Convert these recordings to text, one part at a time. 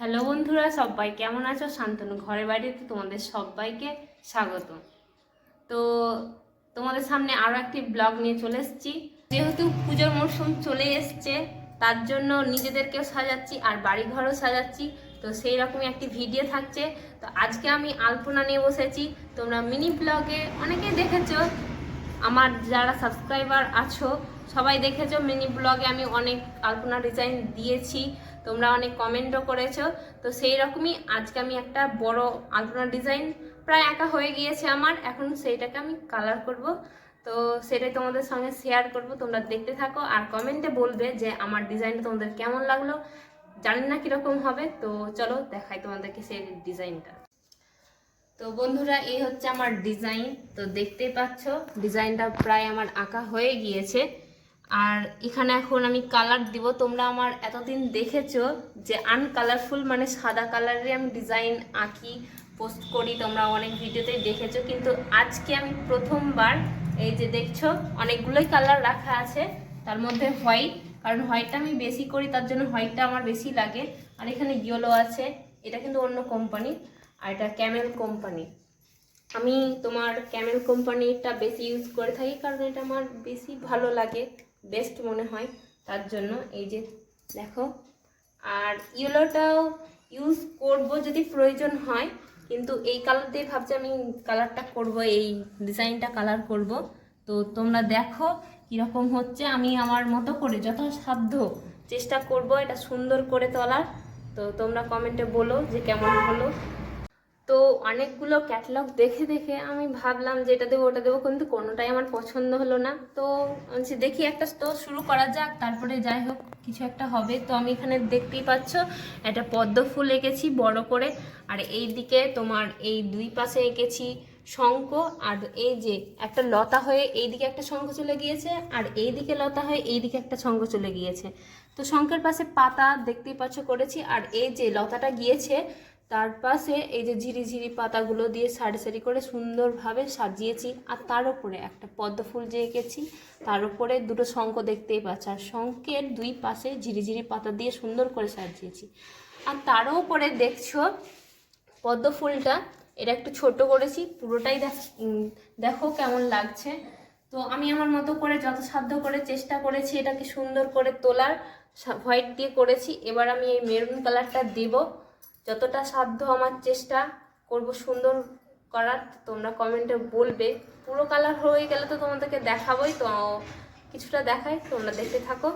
Hello বন্ধুরা, সবাই কেমন আছো? শান্তনু ঘরে বাড়িতে তোমাদের সবাইকে স্বাগত তো তোমাদের সামনে আরও একটি ব্লগ নিয়ে চলে এসেছি। যেহেতু পুজোর মরশুম চলে এসছে, তার জন্য নিজেদেরকেও সাজাচ্ছি আর বাড়িঘরও সাজাচ্ছি। তো সেই রকমই একটি ভিডিও থাকছে। তো আজকে আমি আলপনা নিয়ে বসেছি। তোমরা মিনি ব্লগে অনেকেই দেখেছ। আমার যারা সাবস্ক্রাইবার আছো সবাই দেখেছ মিনি ব্লগে আমি অনেক আলপনা ডিজাইন দিয়েছি, তোমরা অনেক কমেন্টও করেছ। তো সেই রকমই আজকে আমি একটা বড় আলপনা ডিজাইন প্রায় একা হয়ে গিয়েছে আমার, এখন সেইটাকে আমি কালার করব। তো সেটাই তোমাদের সঙ্গে শেয়ার করব, তোমরা দেখতে থাকো আর কমেন্টে বলবে যে আমার ডিজাইনটা তোমাদের কেমন লাগল। জানি না কীরকম হবে, তো চলো দেখাই তোমাদেরকে সেই ডিজাইনটা তো বন্ধুরা, এই হচ্ছে আমার ডিজাইন তো দেখতেই পাচ্ছ ডিজাইনটা প্রায় আমার আঁকা হয়ে গিয়েছে। আর এখানে এখন আমি কালার দিব। তোমরা আমার এতদিন দেখেছ যে আনকালারফুল মানে সাদা কালারের আমি ডিজাইন আঁকি পোস্ট করি, তোমরা অনেক ভিডিওতেই দেখেছ। কিন্তু আজকে আমি প্রথমবার এই যে দেখছ, অনেকগুলোই কালার রাখা আছে, তার মধ্যে হোয়াইট কারণ হোয়াইটটা আমি বেশি করি, তার জন্য হোয়াইটটা আমার বেশি লাগে। আর এখানে ইয়েলো আছে, এটা কিন্তু অন্য কোম্পানি আর এটা ক্যামেল কোম্পানি আমি তোমার ক্যামেল কোম্পানিটা বেশি ইউজ করে থাকি, কারণ এটা আমার বেশি ভালো লাগে। বেস্ট মনে হয়, তার জন্য এই যে দেখো। আর ইয়েলোটাও ইউজ করব যদি প্রয়োজন হয়, কিন্তু এই কালার দিয়ে ভাবছি আমি কালারটা করব, এই ডিজাইনটা কালার করব। তো তোমরা দেখো কীরকম হচ্ছে, আমি আমার মতো করে যথাসাধ্য চেষ্টা করব এটা সুন্দর করে তোলার। তো তোমরা কমেন্টে বলো যে কেমন হলো। তো অনেকগুলো ক্যাটালগ দেখে দেখে আমি ভাবলাম যে এটা দেবো, ওটা দেবো, কিন্তু কোনোটাই আমার পছন্দ হলো না। তো দেখি একটা তো শুরু করা যাক, তারপরে যাই হোক, কিছু একটা হবে। তো আমি এখানে দেখতেই পাচ্ছ, একটা পদ্ম ফুল এঁকেছি বড় করে, আর এই দিকে তোমার এই দুই পাশে এঁকেছি শঙ্খ, আর এই যে একটা লতা হয়ে এই দিকে একটা শঙ্খ চলে গিয়েছে, আর এই দিকে লতা হয়ে এই দিকে একটা শঙ্খ চলে গিয়েছে। তো শঙ্খের পাশে পাতা দেখতেই পাচ্ছ, করেছি, আর এই যে লতাটা গিয়েছে তার পাশে এই যে ঝিরি ঝিরি পাতাগুলো দিয়ে সারি সারি করে সুন্দরভাবে সাজিয়েছি। আর তার উপরে একটা পদ্ম ফুল যে এঁকেছি, তার উপরে দুটো শঙ্খ দেখতেই পাচ্ছ। আর শঙ্খের দুই পাশে ঝিরি ঝিরি পাতা দিয়ে সুন্দর করে সাজিয়েছি। আর তারও উপরে দেখছ, পদ্ম ফুলটা, এটা একটু ছোট করেছি, পুরোটাই দেখ- কেমন লাগছে। তো আমি আমার মতো করে যত সাধ্য করে চেষ্টা করেছি এটাকে সুন্দর করে তোলার হোয়াইট দিয়ে করেছি। এবার আমি এই মেরুন কালারটা দেব। যতটা সাধ্য আমার চেষ্টা করব সুন্দর করার, তোমরা কমেন্টে বলবে। পুরো কালার হয়ে গেলে তো তোমাদেরকে দেখাবোই, তো কিছুটা দেখাই, তোমরা দেখতে থাকো।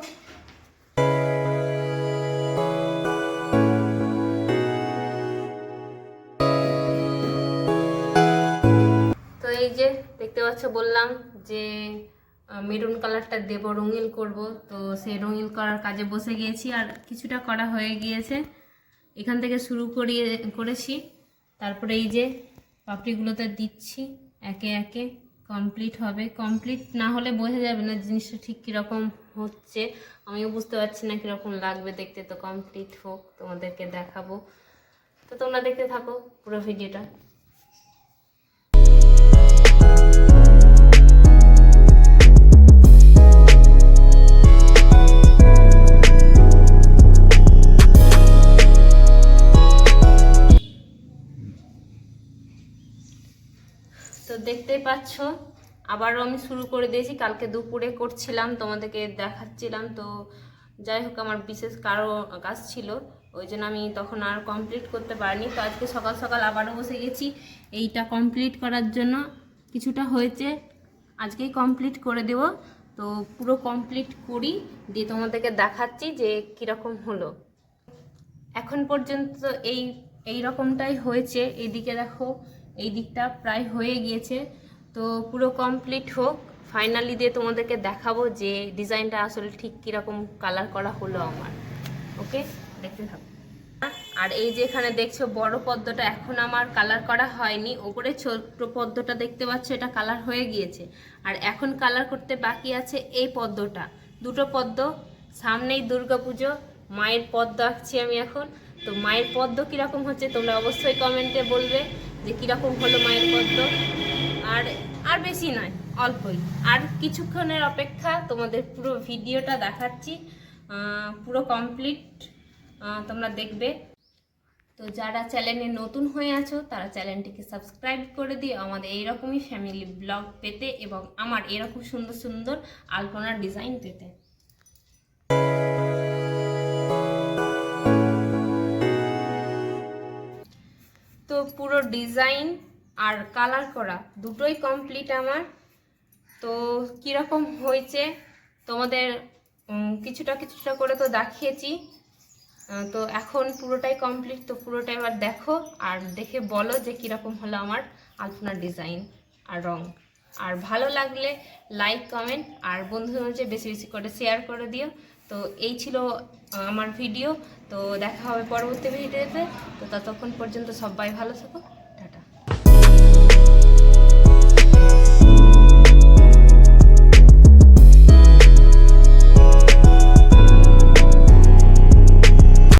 তো এই যে, দেখতে পাচ্ছ, বললাম যে মেরুন কালারটা দেব, রঙিন করব। তো সেই রঙিন করার কাজে বসে গিয়েছি, আর কিছুটা করা হয়ে গিয়েছে। এখান থেকে শুরু করিয়ে, করেছি। তারপরে এই যে পাপড়িগুলোতে দিচ্ছি, একে একে কমপ্লিট হবে। কমপ্লিট না হলে বোঝা যাবে না জিনিসটা ঠিক কীরকম হচ্ছে। আমিও বুঝতে পারছি না কীরকম লাগবে দেখতে। তো কমপ্লিট হোক, তোমাদেরকে দেখাবো। তো তোমরা দেখতে থাকো পুরো ভিডিওটা। দেখতেই পাচ্ছ। আবারও আমি শুরু করে দিয়েছি। কালকে দুপুরে করছিলাম, তোমাদেরকে দেখাচ্ছিলাম। তো যাই হোক, আমার বিশেষ কারও কাজ ছিল। ওই জন্য আমি তখন আর কমপ্লিট করতে পারিনি। তো আজকে সকাল সকাল আবারও বসে গেছি। এইটা কমপ্লিট করার জন্য কিছুটা হয়েছে। আজকেই কমপ্লিট করে দেব। তো পুরো কমপ্লিট করি, দিয়ে তোমাদেরকে দেখাচ্ছি যে কীরকম হলো। এখন পর্যন্ত এই এই রকমটাই হয়েছে। এইদিকে দেখো এই দিকটা প্রায় হয়ে গিয়েছে। তো পুরো কমপ্লিট হোক ফাইনালি দিয়ে তোমাদেরকে দেখাবো যে ডিজাইনটা আসলে ঠিক কীরকম কালার করা হলো আমার। ওকে দেখতে থাকো। আর এই যে এখানে দেখছ, বড় পদ্মটা এখন আমার কালার করা হয়নি। ওপরে ছোট্ট পদ্মটা দেখতে পাচ্ছ, এটা কালার হয়ে গিয়েছে। আর এখন কালার করতে বাকি আছে এই পদ্মটা। দুটো পদ্ম, সামনেই দুর্গাপুজো মায়ের পদ্ম আঁকছি আমি এখন। তো মায়ের পদ্ম কীরকম হচ্ছে তোমরা অবশ্যই কমেন্টে বলবে যে কীরকম হলো মায়ের পদ্ম। আর আর বেশি নয়, অল্পই। আর কিছুক্ষণের অপেক্ষা তোমাদের পুরো ভিডিওটা দেখাচ্ছি। পুরো কমপ্লিট তোমরা দেখবে। তো যারা চ্যানেলে নতুন হয়ে আছো, তারা চ্যানেলটিকে সাবস্ক্রাইব করে দিও। আমাদের এইরকমই ফ্যামিলি ব্লগ পেতে এবং আমার এরকম সুন্দর সুন্দর আলপনার ডিজাইন পেতে। পুরো ডিজাইন আর কালার করা দুটোই কমপ্লিট আমার। তো কীরকম হয়েছে তোমাদের কিছুটা কিছুটা করে তো দেখিয়েছি। তো এখন পুরোটাই কমপ্লিট, তো পুরোটা এবার দেখো আর দেখে বলো যে কীরকম হলো আমার আলপনার ডিজাইন আর রং। আর ভালো লাগলে লাইক কমেন্ট আর বন্ধুদের বেশি বেশি করে শেয়ার করে দিও। তো এই ছিল আমার ভিডিও তো দেখা হবে পরবর্তী ভিডিওতে তো ততক্ষণ পর্যন্ত সবাই ভালো থাকো।